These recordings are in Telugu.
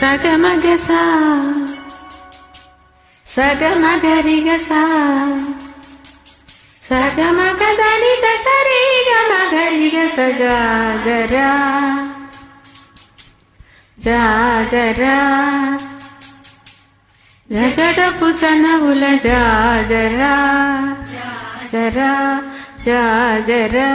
సగమగస సగమగరిగస సగమగదని దసరి గమగరిగ జాజరా జగడపు చనవుల జాజరా జరా జాజరా.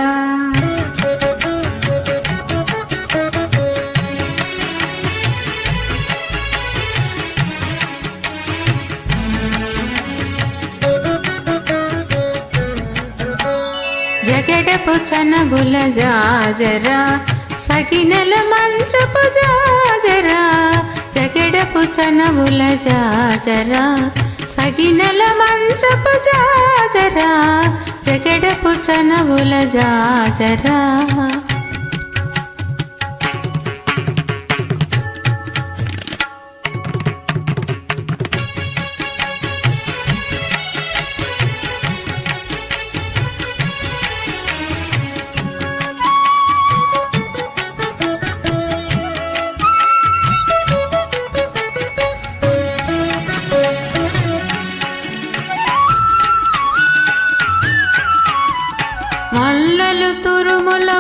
గడపు చనబుల జాజరా సగినెల మంచపు జాజరా జగడపు చనబుల జాజరా సగినల మంచపు జాజరా జగడపు చనబుల జాజరా.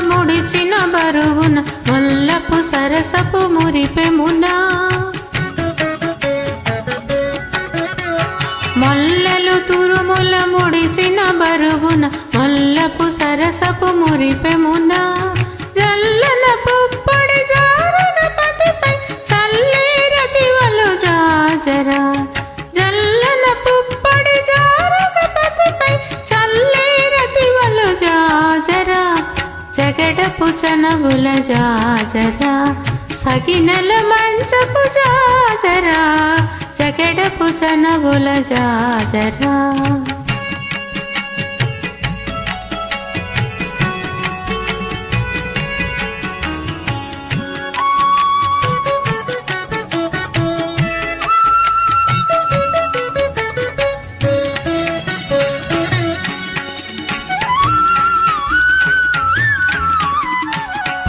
ముడిచిన బరువున మల్లపు సరసపు మురిపెమునా మల్లలు తురుముల ముడిచిన బరువున మల్లపు సరసపు మురిపెమునా జల్లనపు జగడపు చనవుల జాజరా సగినల మంచపు జాజరా జగడపు చనవుల జాజరా.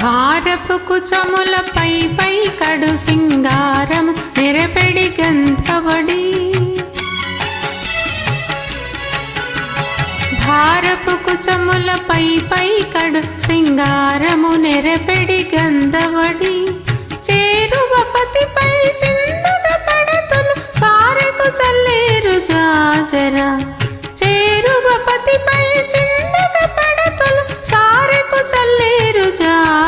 భారపు కుచముల పై పై కడు సింగారము నెరపెడి గంధవడి భారపు కుచముల పై పై కడు సింగారము నెరపెడి గంధవడి చేరువ పతిపై చిందగ పడతులు సారకు చల్లేరు జాజరా. చేరువ పతిపై చిందగ పడతులు సారకు చల్లేరు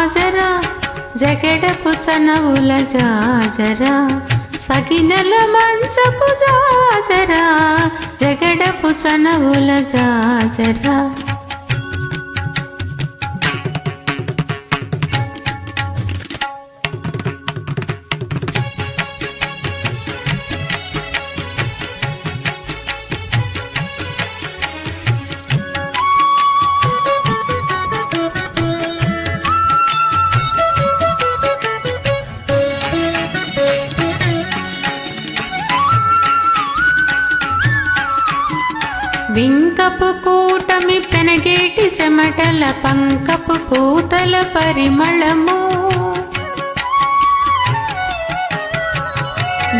జాజరా జగడపు చనవుల జాజరా సగినల మంచపు జాజరా జగడపు చనవుల జాజరా. వింకపు కూటమి పెనగేటి చెమటల పంకపు పూతల పరిమళము.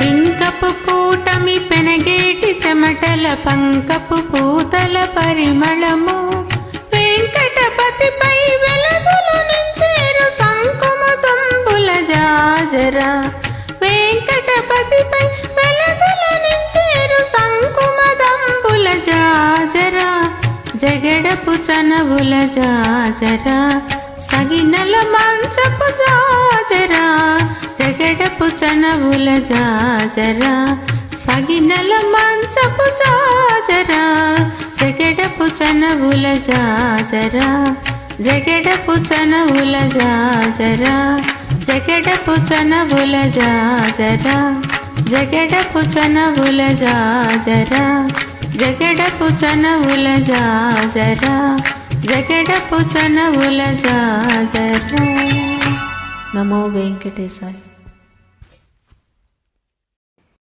వింకపు కూటమి పెనగేటి చెమటల పంకపు పూతల పరిమళము. వెంకటపతిపై జగడపు చనవుల జాజరా సగినల మంచపు జాజరా జగడపు చనవుల జాజరా సగినల మంచపు జాజరా జగడపు చనవుల జాజరా జగడపు చనవుల జాజరా జగడపు చనవుల జాజరా జగడపు చనవుల జాజరా. జగడపు చనవుల జాజరా జగడపు చనవుల జాజరా. నమో వెంకటేశాయ.